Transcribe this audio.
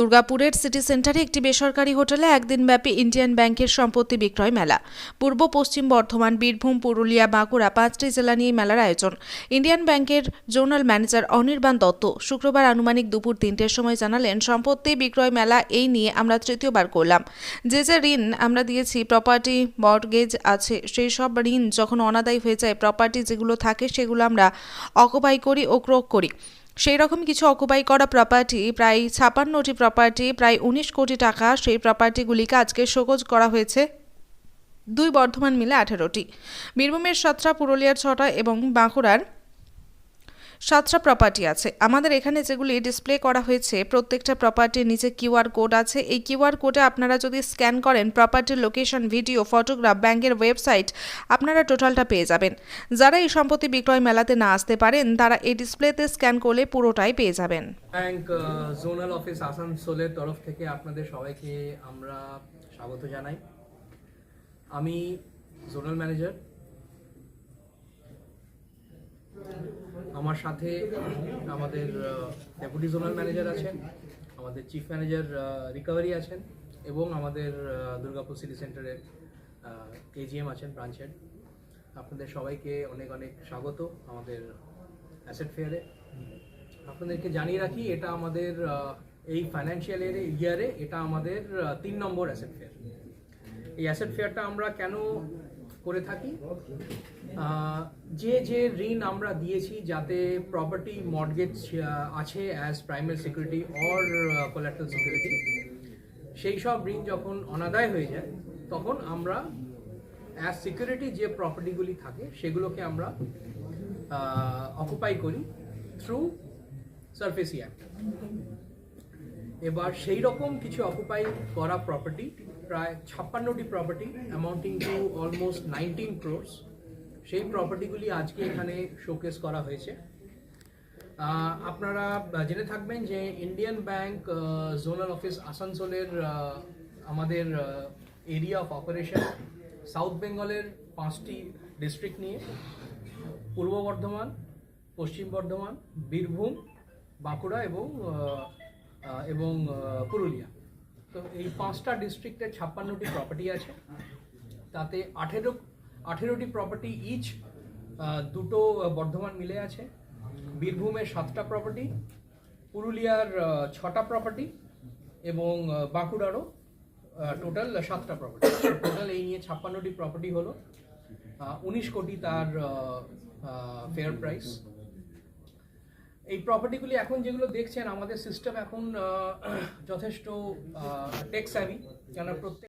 দুর্গাপুরের সিটি সেন্টারে একটি বেসরকারি হোটেলে একদিনব্যাপী ইন্ডিয়ান ব্যাংকের সম্পত্তি বিক্রয় মেলা। পূর্ব পশ্চিম বর্ধমান, বীরভূম, পুরুলিয়া, বাঁকুড়া পাঁচটি জেলা নিয়ে মেলার আয়োজন। ইন্ডিয়ান ব্যাংকের জোনাল ম্যানেজার অনির্বাণ দত্ত শুক্রবার আনুমানিক দুপুর তিনটের সময় জানালেন, সম্পত্তি বিক্রয় মেলা এই নিয়ে আমরা তৃতীয়বার করলাম। যে যে ঋণ আমরা দিয়েছি প্রপার্টি মর্গেজ আছে, সেই সব ঋণ যখন অনাদায়ী হয়ে যায় প্রপার্টি যেগুলো থাকে সেগুলো আমরা অকুপাই করি ও ক্রোক করি। সেই রকম কিছু অকুপাই করা প্রপার্টি প্রায় ছাপান্নটি প্রপার্টি প্রায় উনিশ কোটি টাকা সেই প্রপার্টিগুলিকে আজকে শোকজ করা হয়েছে দুই বর্ধমান মিলে আঠেরোটি। বীরভূমের সাতটা, পুরুলিয়ার ছটা এবং বাঁকুড়ার সাতটা প্রপার্টি আছে। আমাদের এখানে যেগুলি ডিসপ্লে করা হয়েছে, প্রত্যেকটা প্রপার্টির নিচে কিউআর কোড আছে। এই কিউআর কোডে আপনারা যদি স্ক্যান করেন প্রপার্টির লোকেশন ভিডিও ফটোগ্রাফ ব্যাংকের ওয়েবসাইট আপনারা টোটালটা পেয়ে যাবেন। যারা এই সম্পত্তি বিক্রয় মেলাতে না আসতে পারেন, তারা এই ডিসপ্লেতে স্ক্যান করলে পুরোটাই পেয়ে যাবেন। ব্যাংক জোনাল অফিস আসানসোলের তরফ থেকে আপনাদের সবাইকে আমরা স্বাগত জানাই। আমি জোনাল ম্যানেজার আমার সাথে আমাদের ডেপুটি জোনাল ম্যানেজার আছেন, আমাদের চিফ ম্যানেজার রিকভারি আছেন এবং আমাদের দুর্গাপুর সিটি সেন্টারের কেজিএম আছেন ব্রাঞ্চের আপনাদের সবাইকে অনেক অনেক স্বাগত আমাদের অ্যাসেট ফেয়ারে আপনাদেরকে জানিয়ে রাখি, এটা আমাদের এই ফাইন্যান্সিয়াল ইয়ারে এটা আমাদের তিন নম্বর অ্যাসেট ফেয়ার এই অ্যাসেট ফেয়ারটা আমরা কেন করে থাকি। যে যে ঋণ আমরা দিয়েছি যাতে প্রপার্টি মর্গেজ আছে as primary security or collateral security সেই সব ঋণ যখন অনাদায় হয়ে যায়, তখন আমরা অ্যাজ সিকিউরিটি যে প্রপার্টিগুলি থাকে, সেগুলোকে আমরা অকুপাই করি থ্রু সারফেসি অ্যাক্ট এবার সেই রকম কিছু অকুপাই করা প্রপার্টি প্রায় ছাপ্পান্নটি property amounting to almost nineteen crores সেই প্রপার্টিগুলি আজকে এখানে শোকেস করা হয়েছে। আপনারা জেনে থাকবেন যে ইন্ডিয়ান ব্যাংক জোনাল অফিস আসানসোলের আমাদের এরিয়া অফ অপারেশন সাউথ বেঙ্গলের পাঁচটি ডিস্ট্রিক্ট নিয়ে। পূর্ব বর্ধমান, পশ্চিম বর্ধমান, বীরভূম, বাঁকুড়া এবং এবং পুরুলিয়া। তো এই পাঁচটা ডিস্ট্রিক্টে ছাপ্পান্নটি প্রপার্টি আছে। তাতে আঠেরো, আঠেরোটি প্রপার্টি ইচ দুটো বর্ধমান মিলে আছে। বীরভূমের সাতটা প্রপার্টি পুরুলিয়ার ছটা প্রপার্টি এবং বাঁকুড়ারও টোটাল সাতটা প্রপার্টি টোটাল এই নিয়ে ছাপ্পান্নটি প্রপার্টি হলো। উনিশ কোটি তার ফেয়ার প্রাইস এই প্রপার্টিগুলি এখন যেগুলো দেখছেন আমাদের সিস্টেম এখন যথেষ্ট টেক্স কেন প্রত্যেক